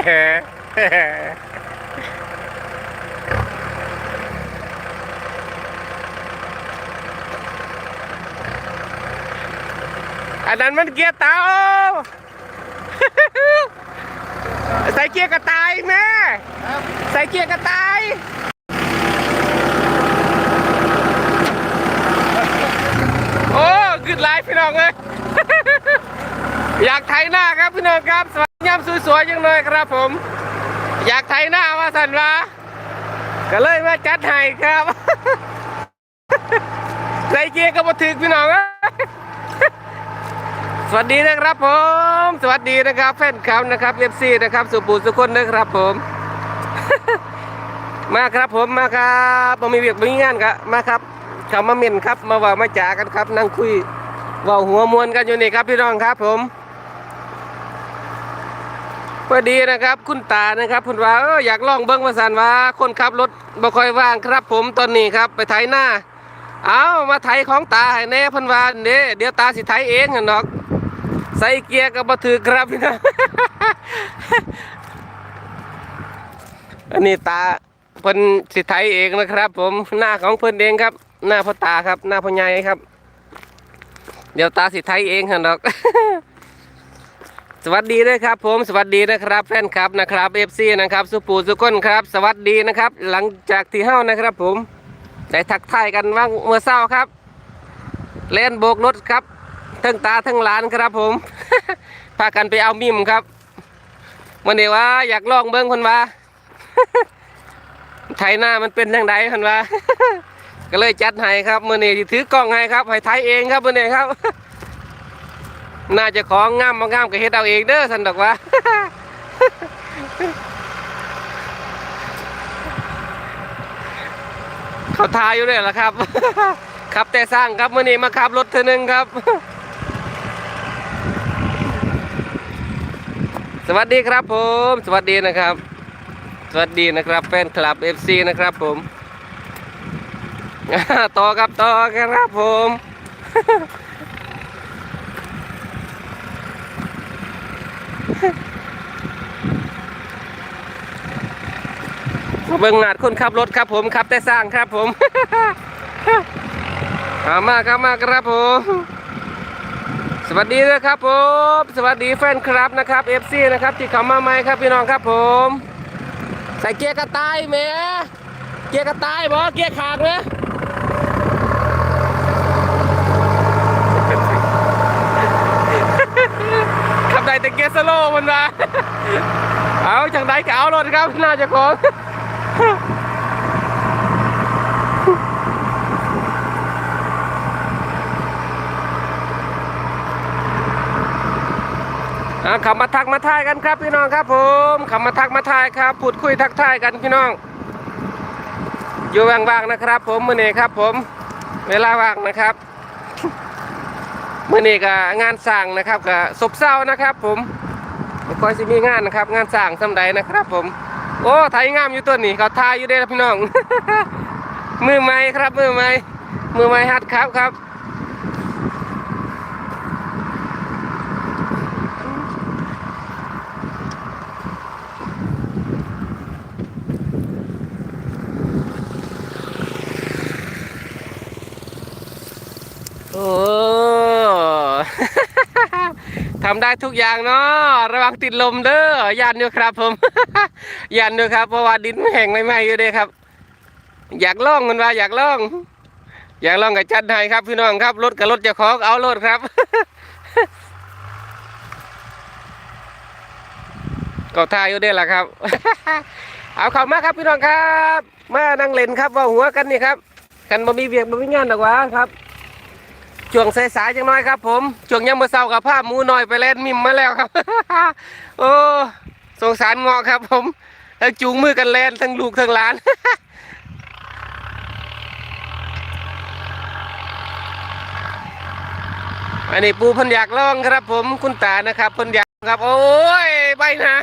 อันนั้นมันเกียร์เตาใส่เกียร์กระต่ายแม่ใส่เกียร์กระต่ายโอ้ขึ้นไลฟ์พี่น้องเลยอยากไถหน้าครับพี่น้องครับ ยงามสวยๆยังเลยครับผม อยากไถหน้าว่าสันวะก็เลยมาจัดให้ครับใส่เกียร์ก็มาถึกพี่น้องสวัสดีนะครับผม สวัสดีนะครับแฟนคลับนะครับเอฟซีนะครับ สุปูสุคนนะครับผม มาครับผมมาครับผมมีเวียกมีงานครับมาครับเขามาเม่นครับ มาว่ามาจ่ากันครับ นั่งคุยว่าหัวมวนกันอยู่นี่ครับพี่น้องครับผม พอดีนะครับ คุณตานะครับคุณว่าเอออยากลองเบิ้งมาสันว่า คนขับรถบ่ค่อยว่างครับ ผมตอนนี้ครับ ไปไถหน้า เอามาไถของตาให้แน่พันวาเด้เดี๋ยวตาสิไถเองหั่นดอก ใส่เกียร์ก็บ่ถือครับพี่น้องอันนี้ตาเพิ่นสิไถเองนะครับ ผมหน้าของเพิ่นเองครับ หน้าพ่อตาครับ หน้าพ่อใหญ่ครับ เดี๋ยวตาสิไถเองหั่นดอก สวัสดีด้วยครับผมสวัสดีนะครับแฟนคลับนะครับเอฟซีนะครับสุปูสุก้นครับ สวัสดีนะครับ หลังจากที่เฮ้านะครับ ผมได้ทักทายกันว่างเมื่อเช้าครับ เล่นโบกรถครับทั้งตาทั้งหลานครับผม พากันไปเอามิมครับวันนี้ว่าอยากลองเบิ้งคนว่าไทยหน้ามันเป็นยังไงคนว่าก็เลยจัดให้ครับมื่อนี้ที่ถือกล้องให้ครับให้ไทยเองครับมื่อนี้ครับ น่าจะของงามมางามก็เฮ็ดเอาเองเด้อสันดอกว่าเขาทายอยู่เลยล่ะครับขับแต่สร้างครับมื่อนี้มาขับรถเธอหนึ่งครับ สวัสดีครับผม สวัสดีนะครับ สวัสดีนะครับแฟนคลับ FC นะครับผมต่อครับต่อครับผม เบิ่งหนาดคนขับรถครับผมขับแต่สร้างครับผมเอามาครับมาครับผม สวัสดีนะครับผม สวัสดีแฟนคลับนะครับ FC นะครับที่เข้ามาใหม่ครับพี่น้องครับผม ใส่เกียร์กระต่ายแหม่เกียร์กระต่ายบอเกียร์ขาดไหมขับได้แต่เกียร์สโลว์มันมาเอาจากไหนก็เอารถครับน่าจะของ ขับมาทักมาทายกันครับพี่น้องครับผมขับมาทักมาทายครับพูดคุยทักทายกันพี่น้อง อยู่ว่างๆนะครับ ผมมื่อนี้ครับ ผม เวลาว่างนะครับมื่อนี้ก็งานสั่งนะครับก็ศบเศร้านะครับ ผมบ่ค่อยสิมีงานนะครับ งานสั่งสำใดนะครับ ผม โอ้ทายงามอยู่ตัวนี้เขาทายอยู่ได้อพี่น้อง มือไม้ครับ มือไม้มือไม้ฮัดครับครับ โอ้ ทำได้ทุกอย่างเนาะระวังติดลมเด้อยันอยู่ครับผมยันอยู่ครับ เพราะว่าดินแห้งไม่ไหม้อยู่เด้ครับ อยากล่องมันว่าอยากล่อง อยากล่องกับจัดให้ครับพี่น้องครับรถกับรถจ้าของเอารถครับ ก็ทายอยู่เด้ล่ะครับ เอาเข้ามาครับพี่น้องครับ มานั่งเล่นครับว่าหัวกันนี่ครับกันบ่มีเวียกบ่มีงานดอกวะครับ ช่วงสายๆจังน้อยครับ ผมช่วงยังมื่อเช้ากับภาพหมูน้อยไปเล่นมิมมาแล้วครับ โอ้สงสารเงาะครับ ผมทั้งจูงมือกันเล่นทั้งลูกทั้งหลานอันนี้ปูพันอยากลองครับ ผมคุณตานะครับพันอยากครับ โอ้ยใบนา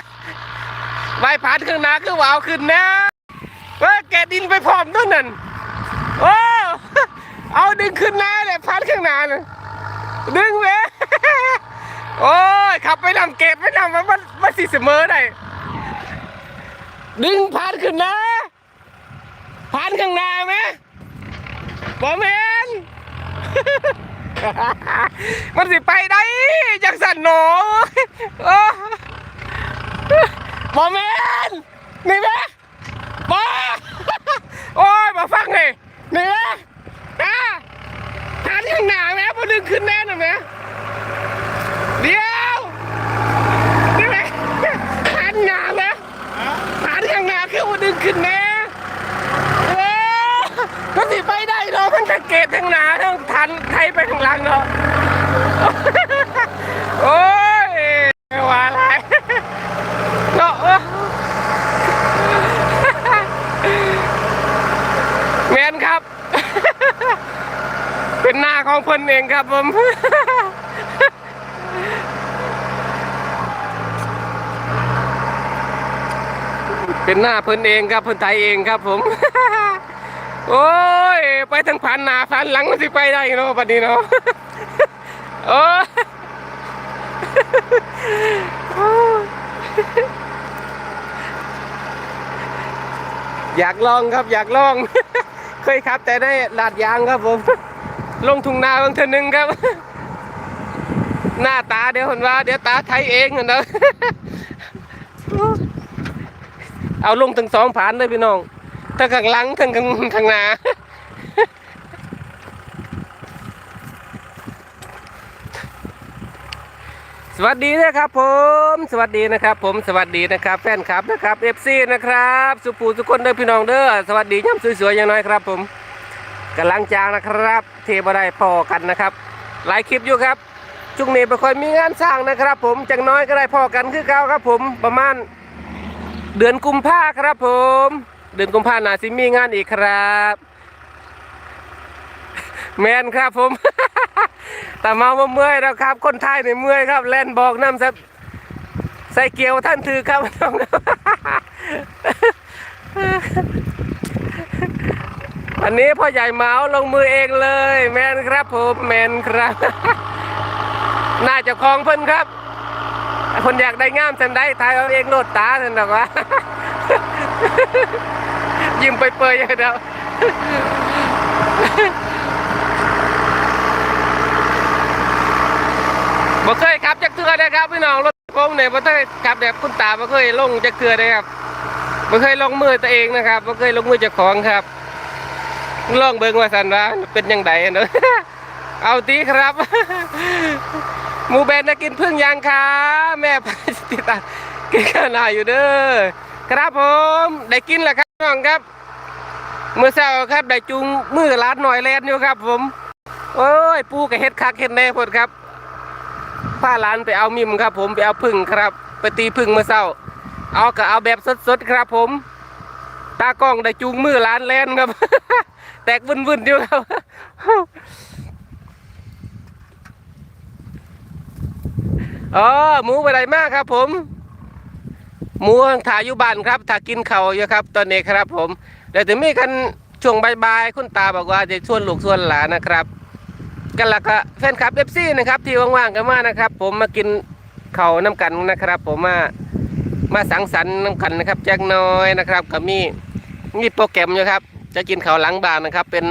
ใบผานข้างน้าคือวาวขึ้นนะเว่าแกดินไปพร้อมต้นนั้นโอ้ งขึ้นหน้าเลยพัดข้างหน้าน่ะดึงเว้ยโอ้ยขับไปนำเก็บไปนำมันมันมันสิเสมอได้ดึงผ่านขึ้นนะผ่านข้างหน้าไหมบอแมนมันสิไปได้จังสันหนออบอแมนนี่ไหมบอโอ้ยมาฟังไงนี่ไหม อย่างหนาแม่พอดึงขึ้นแน่นอนไหมเดี๋ยวนี่ไหมผ่านหนาไหมผ่านข้างหนาคือพอดึงขึ้นแน่เออก็สิไปได้เนาะมันจะเกตทั้งหนาทั้งทันไทยไปข้างหลังเนาะโอ้ยไม่ว่าอะไรเนาะเอ้อแมนครับ เป็น นเองครับผม เป็นหน้าเพิ่นเองครับเพิ่นไทยเองครับผม โอ้ย ไปทางผ่านหน้าผ่านหลังมันสิไปได้เนาะบัดนี้เนาะโอ้ยอยากลองครับอยากลอง เคยขับแต่ได้ลาดยางครับผม ลงทุ่งนาบางเทนึงครับ หน้าตาเดี๋ยวคนว่า เดี๋ยวตาไทยเองเนาะเอาลงถึงสองผานเลยพี่น้องทั้งข้างหลังทั้งข้างข้างหน้าสวัสดีนะครับผม สวัสดีนะครับ ผมสวัสดีนะครับแฟนคลับนะครับเอฟซีนะครับ สุภูสุคนเด้อพี่น้องเด้อสวัสดีย่ำสวยๆอย่างน้อยครับผม กำลังจางนะครับ เทบได้พอกันนะครับ หลายคลิปอยู่ครับจุกนี้ไม่ค่อยมีงานสร้างนะครับ ผมจังน้อยก็ได้พอกันคือเก่าครับ ผมประมาณเดือนกุมภาครับ ผม เดือนกุมภาหนาซิมีงานอีกครับ แมนครับผม แต่เมาว่าเมื่อยแล้วครับ คนไทยในเมื่อยครับ แล่นบอกน้ำซับใส่เกียวท่านถือครับ วันนี้พ่อใหญ่เมาลงมือเองเลย แมนครับผมแมนครับ น่าจะคลองเพิ่นครับ คนอยากได้งามสันได้ทายเอาเองโนดตาสันหรอกวะยิ้มไปเปยอย่างเดียวบ่เคยขับจักเทือเลยครับพี่น้องรถผมเนี่ยบ่เคยขับแบบคุณตาบ่เคยลงจักเทือเลยครับบ่เคยลงมือตัวเองนะครับบ่เคยลงมือจ้าของครับ ลองเบิ่งว่าสันว่าเป็นยังไงเนาะเอาตีครับหมูแบนได้กินพึ่งยังคะแม่ไปติตากินข้าวหน้าอยู่เด้อครับผมได้กินแล้วครับน้องครับ เมื่อเช้าครับได้จุงมือร้านหน่อยแลนอยู่ครับ ผม โอ้ย ปูกับเฮ็ดคักเฮ็ดแน่พดครับพาหลานไปเอามิมครับ ผมไปเอาพึ่งครับไปตีพึ่งเมื่อเช้า เอาก็เอาแบบสดๆครับ ผม ตากล้องได้จูงมือร้านแลนครับ แตกวุ่นๆอยู่ครับเออหมูไปไหนมากครับ ผม หมูถ่ายอยู่บ้านครับถ่ายกินเขาอยู่ครับ ตอนนี้ครับ ผมเดี๋ยวถึงมีกันช่วงบายๆคุณตาบอกว่าจะชวนลูกชวนหลานนะครับ กันละก็แฟนคลับเอฟซีนะครับ ที่ว่างๆกันมานะครับ ผมมากินเขาน้ำกันนะครับ ผมมามาสังสรรค์น้ำกันนะครับแจ็คน้อยนะครับก็มีมีโปรแกรมอยู่ครับ จะกินเขาหลังบ้านนะครับ เป็น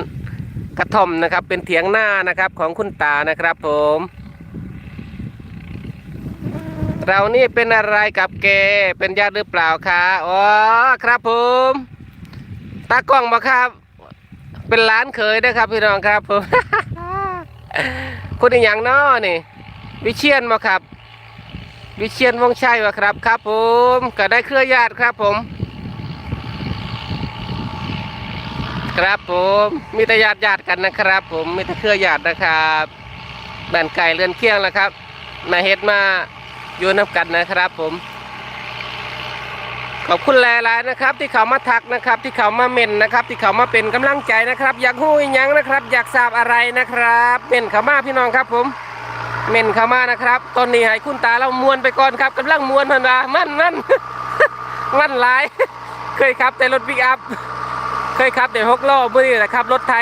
กระท่อมนะครับ เป็นเถียงหน้านะครับของคุณตานะครับผม เรานี่เป็นอะไรกับแกเป็นญาติหรือเปล่าคะอ๋อครับผมตากล้องมาครับ เป็นล้านเคยนะครับพี่น้องครับผมคุณอีกอย่างน้อนี่วิเชียนมาครับ วิเชียนวงชัยวะครับครับ ผมก็ได้เครือญาติครับผม ครับผมมีแต่ญาติญาติกันนะครับ ผมมีแต่เครือญาตินะครับแบนไก่เรือนเคียงแล้วครับมาเฮ็ดมาอยู่น้ำกันนะครับ ผม ขอบคุณหลายๆนะครับ ที่เขามาทักนะครับ ที่เขามาเม่นนะครับ ที่เขามาเป็นกำลังใจนะครับ อยากหู้ยังนะครับ อยากทราบอะไรนะครับเม่นเขามาพี่น้องครับผมเม่นเขามานะครับตอนนี้ให้คุณตาเรามวนไปก่อนครับกำลังมวนเพันวามันมันมันหลาย เคยขับแต่รถปิกอัพ เคยขับแต่หกล้อมื่อนี้แหละครับ รถไถ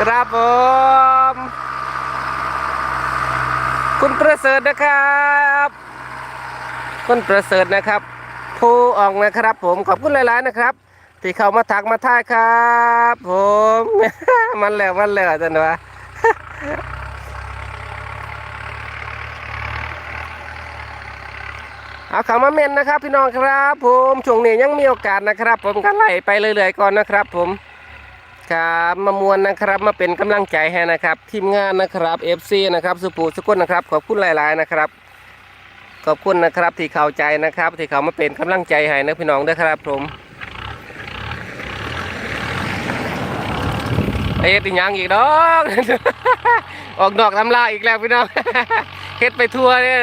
ครับผม คุณประเสริฐนะครับ คุณประเสริฐนะครับ ผู้อองนะครับ ผมขอบคุณหลายๆนะครับ ที่เข้ามาทักมาทายครับ ผม มันแล้วมันแล้วจันวะ เอาเขามาเมนนะครับ พี่น้องครับ ผมช่วงนี้ยังมีโอกาสนะครับ ผมก็ไล่ไปเรื่อยๆก่อนนะครับ ผมครับมามวนนะครับมาเป็นกำลังใจให้นะครับ ทีมงานนะครับ FC นะครับสุปูสุกุลนะครับ ขอบคุณหลาย ๆ นะครับ ขอบคุณนะครับที่เข้าใจนะครับ ที่เขามาเป็นกำลังใจให้นะพี่น้องด้วยครับผมเอ็ดอีกยังอีกดอกออกดอกทำลาอีกแล้วพี่น้องเฮ็ดไปทั่วเนี่ย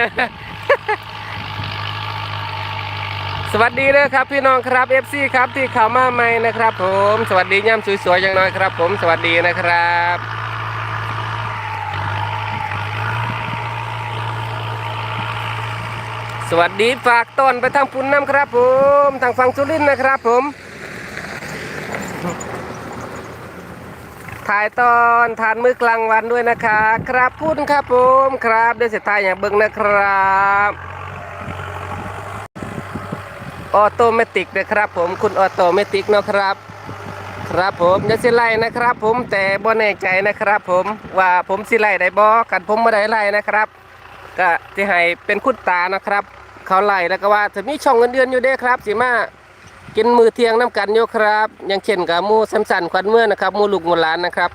สวัสดีเลยครับพี่น้องครับ FC ครับที่เข้ามาใหม่นะครับผม สวัสดีย่ำสวยๆอย่างน้อยครับ ผมสวัสดีนะครับสวัสดีฝากต้นไปทางปุ่นน้ำครับผมทางฝั่งสุรินทร์นะครับผมถ่ายตอนทานมื้อกลางวันด้วยนะคะ ครับพูดครับผมครับเดี๋ยวเสร็จถ่ายอย่างเบิ่งนะครับ ออโตเมติกนะครับ ผมคุณออโตเมติกเนาะครับ ครับผมจะสิไล่นะครับ ผมแต่บ่แน่ใจนะครับ ผมว่าผมสิไล่ได้บ่กันผมบ่ได้ไล่นะครับ ก็จะให้เป็นคุณตานะครับ เขาไล่แล้วก็ว่าจะมีช่องเงินเดือนอยู่เด้ครับสิมากินมือเที่ยงน้ำกันอยู่ครับย่างเช่นกับมูสัมสันควันเมื่อนะครับมูลูกมูหลานนะครับ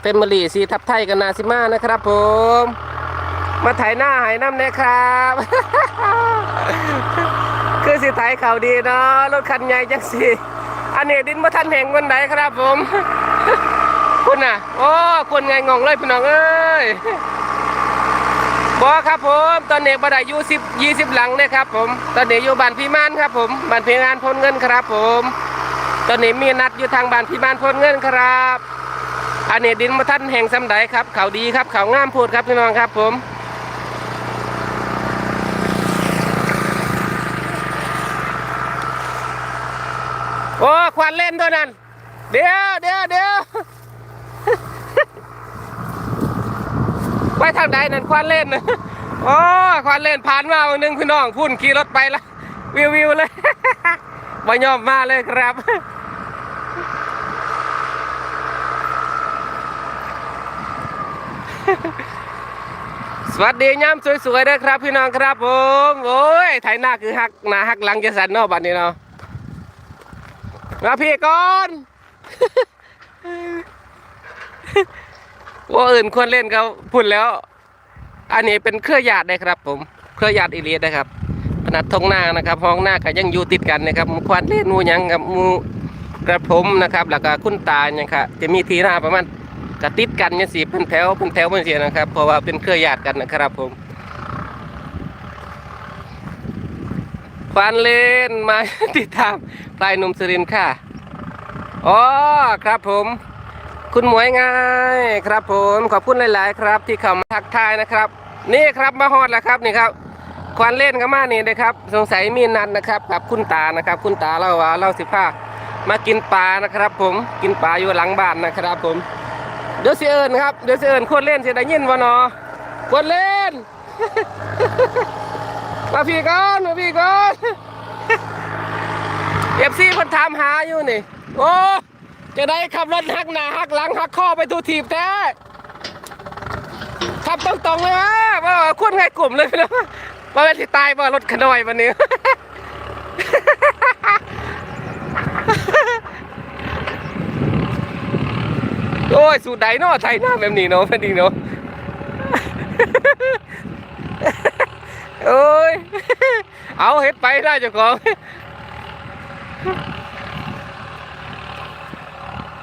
เฟมิลี่สีทับไทยกันนาซิมานะครับ ผม มาถ่ายหน้าหายน้ำนะครับ คือสิไทยเขาดีเนาะรถคันใหญ่จังสิอันนี้ดินมาทันแห่งวันไหนครับผม คุณน่ะ โอ้คนไงงงเลยพี่น้องเอ้ยบอครับผมตอนนี้บัดอายุสิบยี่สิบหลังนะครับผมตอนนี้อยู่บ้านพี่มานครับผมบ้านพี่มานพลเงินครับผม ตอนนี้มีนัดอยู่ทางบ้านพี่มานพลเงินครับอันนี้ดินมาทันแห่งสำไดครับ เขาดีครับเขางามพูดครับพี่น้องครับผม โอ้ควันเล่นตัวนั้น เดี๋ยวเดี๋ยวเดี๋ยวไปทางใดนั่นควันเล่นโอ้ควันเล่นผ่านมาวันนึงพี่น้องพุ่นขี่รถไปละวิววิวเลยบ่ยอมมาเลยครับสวัสดีย้ำสวยๆนะครับ พี่น้องครับผมโอ้ยไถหน้าคือหักหน้าหักหลังจะสันเนอบัดนี้เนาะ มาพี่ก่อนว่าอื่นควรเล่นเขาพุ่นแล้ว อันนี้เป็นเครือญาติได้ครับ ผม เครือญาติอีเลียนะครับขนาดทงหน้านะครับห้องหน้าก็ยังอยู่ติดกันนะครับควรเล่นมูยังกับมูกระผมนะครับ แล้วก็คุณตาเนี่ยครับจะมีทีหน้าประมาณกระติดกันเนี่ยสีเป็นแถวเป็นแถวเป็นเสียนะครับ เพราะว่าเป็นเครือญาติกันนะครับผม ควานเล่นมาติดตามปลายนุ่มสรินค่ะ อ๋อครับผม คุณหมวยไงครับผมขอบคุณหลาย ๆ ครับ ที่เข้ามาทักทายนะครับ นี่ครับมาฮอดแล้วครับนี่ครับ ควานเล่นกันมานี่นะครับ สงสัยมีนัดนะครับกับคุณตานะครับ คุณตาเล่าว่าเล่าสิผ้ามากินปลานะครับ ผมกินปลาอยู่หลังบ้านนะครับ ผมเดี๋ยวสิเอิญครับเดี๋ยวสิเอิญคนเล่นเสิได้ยินวะเนาะคนเล่นมาพี่ก่อนมาพี่ก่อน เอฟซีคนถามหาอยู่นี่ โอ้จะได้ขับรถหักหน้าหักหลังหักข้อไปทูทีบแท้ขับตรงๆเลยว่าว่าคุณไงกลุ่มเลยนะว่าเป็นที่ตายว่ารถขนอยวันนี้โอ้ยสูดใดเนาะไทยหน้าแบบนี้เนาะแบบนี้เนาะโอ้ย เอาเฮ็ดไปได้เจ้าของ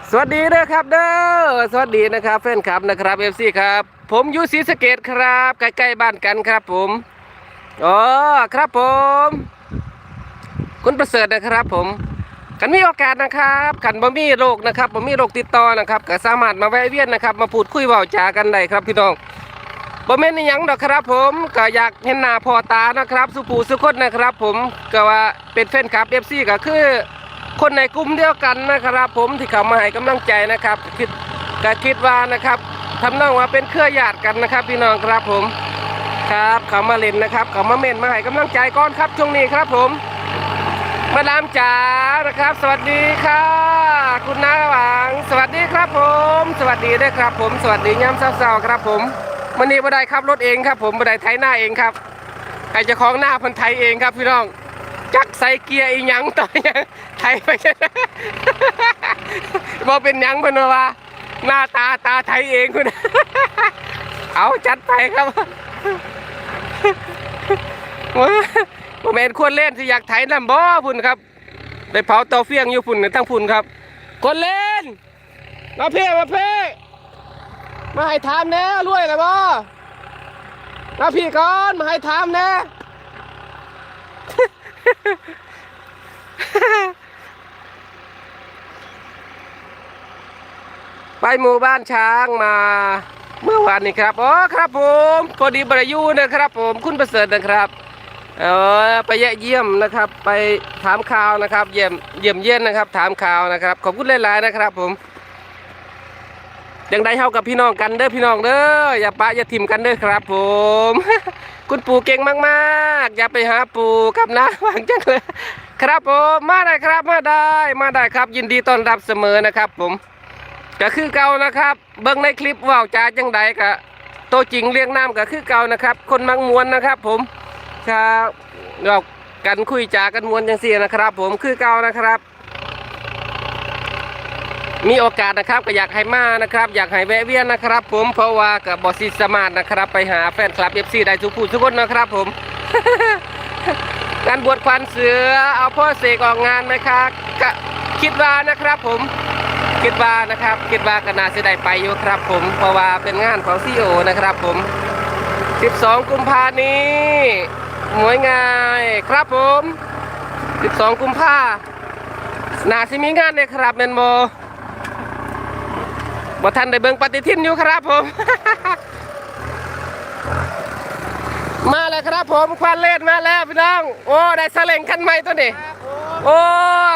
สวัสดีนะครับเด้อสวัสดีนะครับแฟนคลับนะครับเอฟซีครับ ผมยู่ศรีสเกดครับใกล้ๆบ้านกันครับผมอ๋อครับผม คุณประเสริฐนะครับผมกันมีโอกาสนะครับกันบ่มีโรคนะครับบ่มีโรคติดต่อนะครับก็สามารถมาแวะเวียนนะครับ มาพูดคุยเว้าจากันได้ครับพี่น้อง บ่แม่นยังดอกครับผมก็อยากเห็นหน้าพ่อตานะครับสุปูสุคนนะครับ ผมก็ว่าเป็นแฟนคลับ FC ก็คือ คนในกลุ่มเดียวกันนะครับ ผมที่เขามาให้กำลังใจนะครับคิดก็คิดว่านะครับทำนองว่าเป็นเครือญาติกันนะครับ พี่น้องครับผมครับเขามาเล่นนะครับเขามาเม่นมาให้กำลังใจก่อนครับช่วงนี้ครับผม มาดามจ๋านะครับ สวัสดีค่ะ คุณน้าหวัง สวัสดีครับผม สวัสดีด้วยครับผม สวัสดีย้ำเศร้าๆครับผม วันนี้บัไดขับรถเองครับ ผมบัไดไถหน้าเองครับใครจะคล้องหน้าพันไทยเองครับพี่น้อง จักใส่เกียร์อีหยังต่อยังไทยไปบอเป็นหยังพนว่า หน้าตาตาไทยเองคุณเอาจัดไปครับผมเห็นควรเล่นที่อยากไถลำบ่พุ่นครับไปเผาเตาเฟียงอยู่พุ่นทั้งพุ่นครับ คนเล่นมาเพ่มาเพ่ มาให้ถามแน่รวยเลยบ่มาพี่ก่อนมาให้ถามแน่ไปหมู่บ้านช้างมาเมื่อวานนี้ครับอ๋อครับผมพอดีบรายูนะครับ ผมคุณประเสริฐนะครับเออไปเยี่ยมนะครับ ไปถามข่าวนะครับ เยี่ยมเยี่ยมเยี่ยนนะครับ ถามข่าวนะครับ ขอบคุณหลายๆนะครับ ผม ยังได้เท่ากับพี่น้องกันเด้อพี่น้องเด้ออย่าปะอย่าทิมกันเด้อครับ ผม คุณปู่เก่งมากๆ อย่าไปหาปู่กับนะวางจังเลยครับผมมาได้ครับมาได้มาได้ครับ ยินดีต้อนรับเสมอนะครับ ผม ก็คือเก่านะครับ เบิ่งในคลิปว่าวจ้าจังใดกะโตวจริงเรียงน้ำก็คือเก่านะครับ คนมักมวนนะครับ ผมครับเรากันคุยจากันมวนจังสี่นะครับ ผมคือเก่านะครับ มีโอกาสนะครับก็อยากให้มานะครับ อยากให้แวะเวียนนะครับ ผมเพราะว่ากับบอสซิสมารถนะครับ ไปหาแฟนคลับเอฟซีได้ทุกผู้ทุกคนนะครับผม งานบวชควันเสือเอาพ่อเสกออกงานไหมครับคิดว่านะครับผมคิดว่านะครับคิดว่าก็น่าจะได้ไปอยู่ครับ ผมเพราะว่าเป็นงานของซีโอนะครับผม 12 กุมภานี้หมวยงายครับผม 12 กุมภาน่าสิมีงานเลยครับแมนโม บ่ทันได้เบิ่งปฏิทินอยู่ครับผม มาแล้วครับผมควันเล่นมาแล้วพี่น้อง โอ้ได้สเล็งคันใหม่ตัวนี้โอ้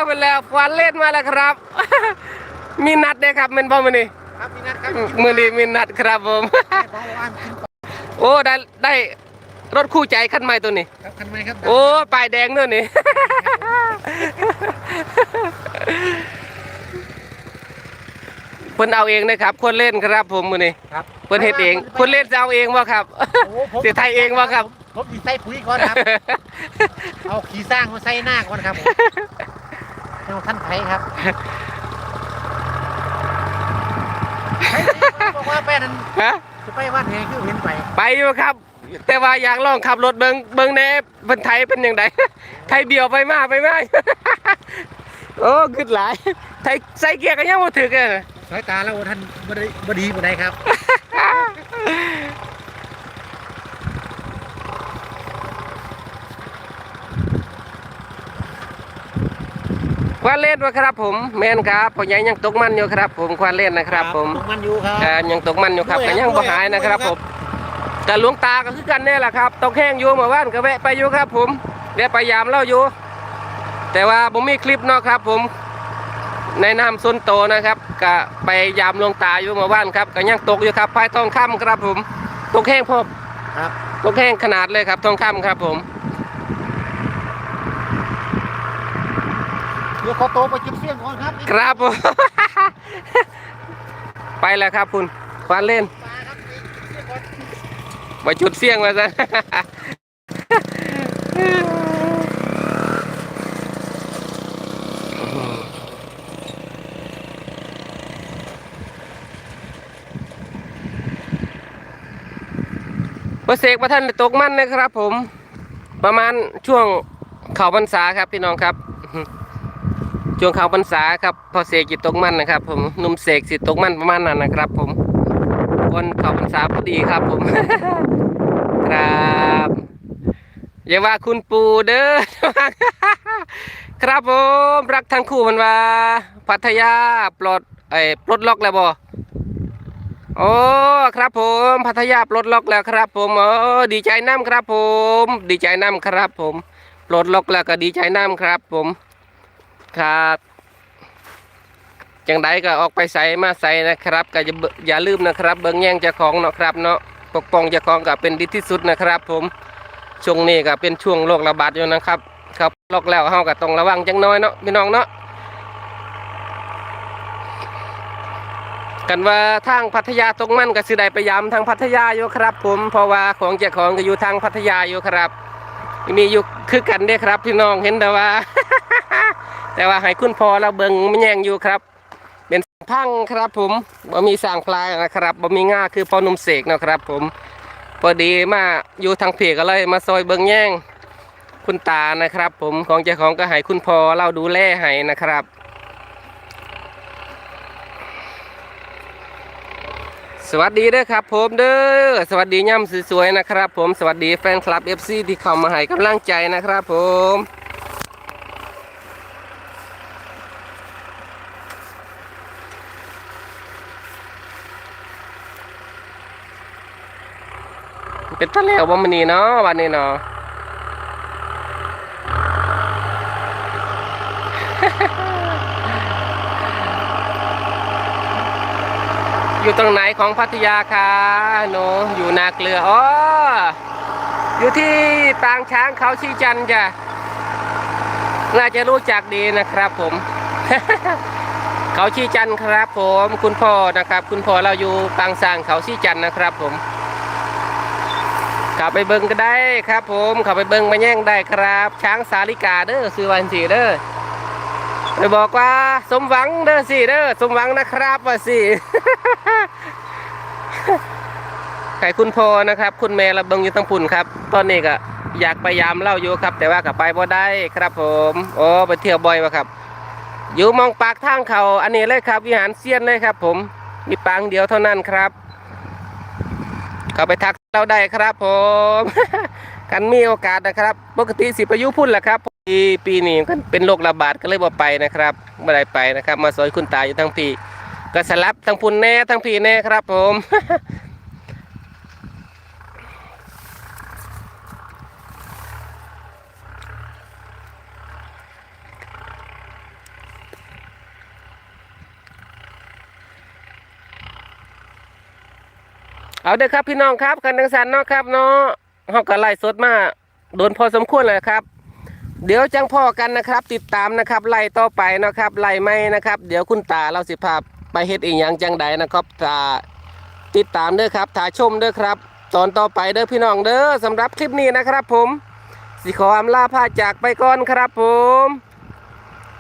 เป็นแล้วควันเล่นมาแล้วครับ มีนัดเด้ครับแมันบ่มื้อนี้ครับพี่นัทครับมื้อนี้มีนัดครับผมเบาหวานกินปลาโอ้ได้ได้รถคู่ใจคันใหม่ตัวนี้ครับคันไหมครับ โอ้ป้ายแดงเนู่นนี่เพิ่นเอาเองนะครับ คนเล่นครับผมมื้อนี้ครับเพิ่นเฮ็ดเอง คนเล่นจะเอาเองบ่ครับโอ้ผมสิไทยเองบ่ครับ ผมดีใส่ปุ๋ยก่อนครับ เอาขี้สร้างมาใส่หน้าก่อนครับผมเอาท่านไผครับไผบอกว่าแป้นั้นฮะจะไปวัดแห่คือเห็นไป ไปอยู่ครับ แต่ว่าอยากลองขับรถเบิงเบิงแหน่เป็นไทยเป็นอย่างไรไทยเบียวไปมาไปมา โอ้ขึ้นหลายไทยใส่เกียร์กันยังบ่ถึกเลยสายตาแล้วท่านบดีบดีบ่ได้ครับ ควานเล่นวะครับผมแม่นครับพ่อใหญ่ยังตกมันอยู่ครับผมควานเล่นนะครับ ผมตรงมันอยู่ครับเอ่อยังตกมันอยู่ครับด้วยก็ยังบ่หายนะครับด้วยผมแต่หลวงตาก็คือกันเนี่ยแหละครับตกแห้งอยู่เมื่อวานก็แวะไปอยู่ครับ ผมแวะไปยามเล่าอยู่ แต่ว่าผมมีคลิปเนาะครับ ผมในน้ำส้นโตนะครับก็ไปยามหลวงตาอยู่เมื่อวานครับก็ยังตกอยู่ครับพายทองคำครับผมตกแห้งพบครับตกแห้งขนาดเลยครับทองคำครับผมเดี๋ยวขอโตวไปจุดเสียงก่อนครับครับผมไปแล้วครับคุณควานเล่นปลาครับเสียงก่อนไปจุดเสียงมาซะ ประเสกประท่านตกมันนะครับ ผม ประมาณช่วงเข่าพรรษาครับพี่น้องครับ ช่วงเข่าพรรษาครับพอเสกจิตตกมันนะครับ ผมนุ่มเสกสิตกมันประมาณนั้นนะครับ ผมวันเข่าพรรษาพอดีครับ ผม ครับอย่าว่าคุณปูเด้อครับผมรักทั้งคู่มันว่า พัทยาปลดไอ้ปลดล็อกแล้วบ่ โอ้ครับผมพัทยาปลดล็อกแล้วครับ ผมโอ้ดีใจน้ำครับผม ดีใจน้ำครับ ผมปลดล็อกแล้วก็ดีใจน้ำครับ ผมครับจังใดก็ออกไปใส่มาใส่นะครับ ก็อย่าลืมนะครับ เบิ้งแย่งเจ้าของเนาะครับเนาะปกป้องเจ้าของก็เป็นดีที่สุดนะครับ ผมช่วงนี้ก็เป็นช่วงโรคระบาดอยู่นะครับ ครับโรคแล้วเฮาก็ต้องระวังจังน้อยเนาะพี่น้องเนาะ กันว่าทางพัทยาตรงมันก็สิได้ไปยามทางพัทยาอยู่ครับ ผมเพราะว่าของเจ้าของก็อยู่ทางพัทยาอยู่ครับ มีอยู่คือกันเด้ครับ พี่น้องเห็นแต่ว่า แต่ว่าให้คุณพอเราเบิงมันแยงอยู่ครับ เป็นพังครับผมบ่มีสร้างพลายนะครับบ่มีง่าคือพอนุ่มเสกนะครับ ผมพอดีมาอยู่ทางเพจก็เลยมาซอยเบิงแย่งคุณตานะครับ ผมของเจ้าของก็ให้คุณพอเราดูแลให้นะครับ สวัสดีเด้อครับผมเด้อสวัสดีย่ำสวยๆนะครับ ผมสวัสดีแฟนคลับ FC ที่เข้ามาให้กำลังใจนะครับผมเป็นตะแล้วบ่มันนี่เนาะวันนี้เนาะ อยู่ตรงไหนของพัทยาคะหนูอยู่นาเกลืออ๋ออยู่ที่ปางช้างเขาชีจันจ้ะน่าจะรู้จักดีนะครับผม เขาชีจันครับ ผม คุณพ่อนะครับ คุณพ่อเราอยู่ปางสร้างเขาชีจันนะครับ ผมข้าไปเบิ่งก็ได้ครับ ผมข้าไปเบิ่งมาแย่งได้ครับ ช้างสาลิกาเด้อซื้อวันสีเด้อ ไปบอกว่าสมหวังเด้อสิเด้อสมหวังนะครับว่าสิไข่คุณพ่อนะครับ คุณแม่ระเบิงอยู่ทั้งพุ่นครับ ตอนนี้ก็อยากไปยามเล่าอยู่ครับ แต่ว่ากับไปบ่ได้ครับผมโอ้ไปเที่ยวบ่อยวะครับ อยู่มองปากทางเขาอันนี้เลยครับ วิหารเซียนเลยครับ ผมมีปางเดียวเท่านั้นครับ เข้าไปทักเราได้ครับ ผมกันมีโอกาสนะครับ ปกติสิไปอยุพุ่นแหละครับ ปีปีนี้ก็เป็นโรคระบาดก็เลยบ่ไปนะครับไม่ได้ไปนะครับ มาซอยคุณตาอยู่ทั้งปีก็สลับทั้งพุ่นแน่ทั้งพี่แน่ครับผมเอาเด้อครับพี่น้องครับกันดังสันเนาะครับเนาะเฮาก็ไล่สดมาโดนพอสมควรเลยครับ เดี๋ยวจังพ่อกันนะครับ ติดตามนะครับไล่ต่อไปนะครับไล่ไม่นะครับ เดี๋ยวคุณตาเราสิพาไปเฮ็ดอีกอย่างจังใดนะครับตาติดตามเด้อครับถ่ายชมเด้อครับ ตอนต่อไปเด้อพี่น้องเด้อสำหรับคลิปนี้นะครับ ผมสิขออำลาพาจากไปก่อนครับผม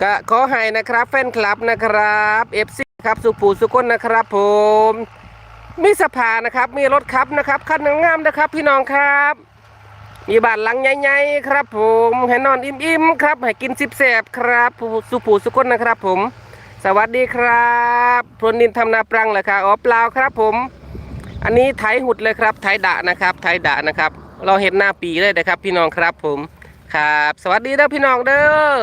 ก็ขอให้นะครับแฟนคลับนะครับ FC ครับสุปูสุคนนะครับ ผมมีสภานะครับ มีรถขับนะครับคันงามนะครับ พี่น้องครับ มีบ้านหลังใหญ่ๆครับ ผมให้นอนอิ่มๆครับให้กินสิบแสบครับผู้สุผูสุคนนะครับ ผม สวัสดีครับพรนินทำนาปรังเลยครับอ๋อเปล่าครับผม อันนี้ไถหุดเลยครับไถดะนะครับไถดะนะครับ เราเห็นหน้าปีเลยนะครับ พี่น้องครับผมครับ สวัสดีเด้อพี่น้องเด้อ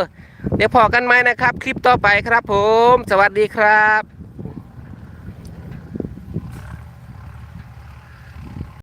เดี๋ยวพอกันไหมนะครับ คลิปต่อไปครับ ผม สวัสดีครับ